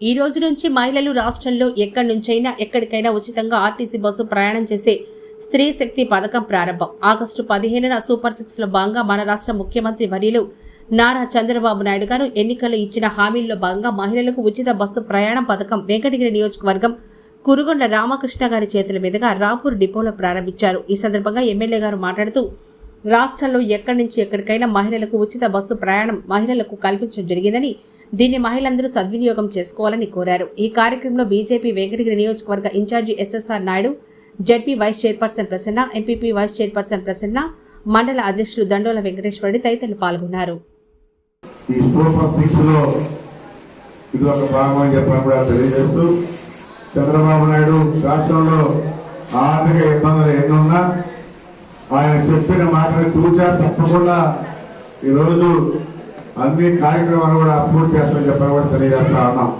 ఈ రోజు నుంచి మహిళలు రాష్ట్రంలో ఎక్కడి నుంచైనా ఎక్కడికైనా ఉచితంగా ఆర్టీసీ బస్సు ప్రయాణం చేసే స్త్రీ శక్తి పథకం ప్రారంభం. ఆగస్టు పదిహేనున సూపర్ సిక్స్లో భాగంగా మన రాష్ట్ర ముఖ్యమంత్రి వర్యులు నారా చంద్రబాబు నాయుడు గారు ఎన్నికల్లో ఇచ్చిన హామీల్లో భాగంగా మహిళలకు ఉచిత బస్సు ప్రయాణం పథకం వెంకటగిరి నియోజకవర్గం కురుగొండ రామకృష్ణ గారి చేతుల మీదుగా రాపూర్ డిపోలో ప్రారంభించారు. ఈ సందర్భంగా ఎమ్మెల్యే గారు మాట్లాడుతూ రాష్ట్రంలో ఎక్కడి నుంచి ఎక్కడికైనా మహిళలకు ఉచిత బస్సు ప్రయాణం మహిళలకు కల్పించడం జరిగిందని దీన్ని మహిళలందరూ సద్వినియోగం చేసుకోవాలని కోరారు. ఈ కార్యక్రమంలో బీజేపీ వెంకటగిరి నియోజకవర్గ incharge SSR Naidu ZP vice chairperson Prasanna MPP vice chairperson Prasanna మండల అధ్యక్షులు దండోల వెంకటేశ్వరుడి తదితరులు పాల్గొన్నారు. చంద్రబాబు నాయుడు రాష్ట్రంలో ఆర్థిక ఇబ్బందులు ఎన్నున్నా ఆయన చెప్పిన మాటలు చూచా తప్పకుండా. ఈరోజు అన్ని కార్యక్రమాలు కూడా పూర్తి చేస్తామని చెప్పని కూడా తెలియజేస్తా ఉన్నాం.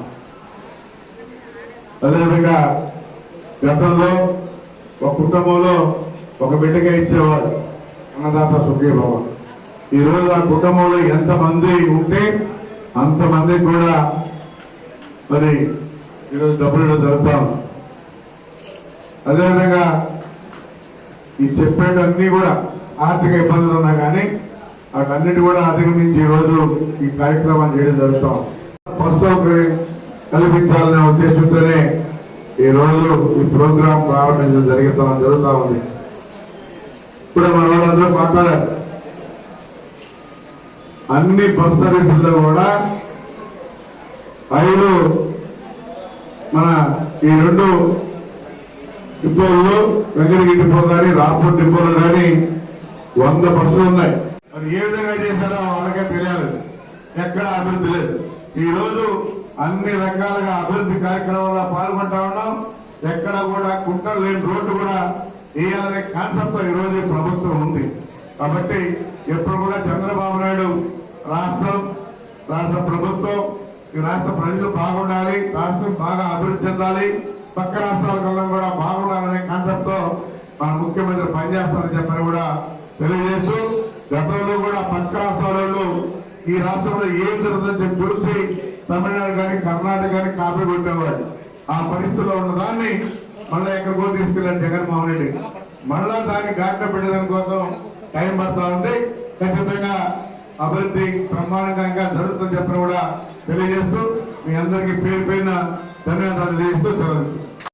అదేవిధంగా గతంలో ఒక కుటుంబంలో ఒక బిడ్డగా ఇచ్చేవాడు అన్నదాత సుఖీభవన్ ఈ రోజు ఆ కుటుంబంలో ఎంతమంది ఉంటే అంతమంది కూడా మరి ఈరోజు డబ్బులు ఇవ్వడం జరుగుతాం అదేవిధంగా ఈ చెప్పేటన్నీ కూడా ఆర్థిక ఇబ్బందులు ఉన్నా కానీ వాటన్నిటి కూడా అధిగమించి ఈరోజు ఈ కార్యక్రమాన్ని చేయడం జరుగుతాం. బస్ సౌకర్యం కల్పించాలనే ఉద్దేశంతోనే ఈ రోజు ఈ ప్రోగ్రాం ప్రారంభించడం జరుగుతా జరుగుతూ ఉంది. ఇప్పుడు మన వాళ్ళందరూ మాట్లాడారు. అన్ని బస్ సర్వీసుల్లో కూడా ఐదు మన ఈ రెండు డిపోల్లో వెంకటగిరి డిపో కానీ రాపూర్ డిపోలో కానీ వంద బస్సులు ఉన్నాయి. మరి ఏ విధంగా చేశారో వాళ్ళకే తెలియాలి. ఎక్కడ అభివృద్ధి లేదు. ఈ రోజు అన్ని రకాలుగా అభివృద్ధి కార్యక్రమాల్లో పాల్గొంటా ఉన్నాం. ఎక్కడ కూడా కుంటలు లేని రోడ్డు కూడా వేయాలనే కాన్సెప్ట్ ఈ రోజు ప్రభుత్వం ఉంది. కాబట్టి ఎప్పుడు కూడా చంద్రబాబు నాయుడు రాష్ట్రం రాష్ట్ర ప్రభుత్వం ఈ రాష్ట్ర ప్రజలు బాగుండాలి రాష్ట్రం బాగా అభివృద్ధి చెందాలి. పక్క రాష్ట్రాల కన్నా కూడా బాగుండాలనే కాన్సెప్ట్తో మన ముఖ్యమంత్రి పనిచేస్తారని చెప్పని కూడా తెలియజేస్తూ గతంలో కూడా పక్క రాష్ట్రాలలో ఈ రాష్ట్రంలో ఏం జరుగుతుందని చెప్పి చూసి తమిళనాడు కానీ కర్ణాటక కానీ కాపీ కొట్టేవాడు ఆ పరిస్థితిలో ఉన్న దాన్ని మళ్ళీ ఎక్కడికో తీసుకెళ్ళాడు జగన్మోహన్ రెడ్డి. మళ్ళా దాన్ని గాడిన పెట్టడం కోసం టైం పడతా ఉంది. ఖచ్చితంగా అభివృద్ధి బ్రహ్మాండంగా జరుగుతుందని చెప్పిన కూడా తెలియజేస్తూ మీ అందరికీ పేరు పైన ధన్యవాదాలు. తెలియజేస్తూ సెలవు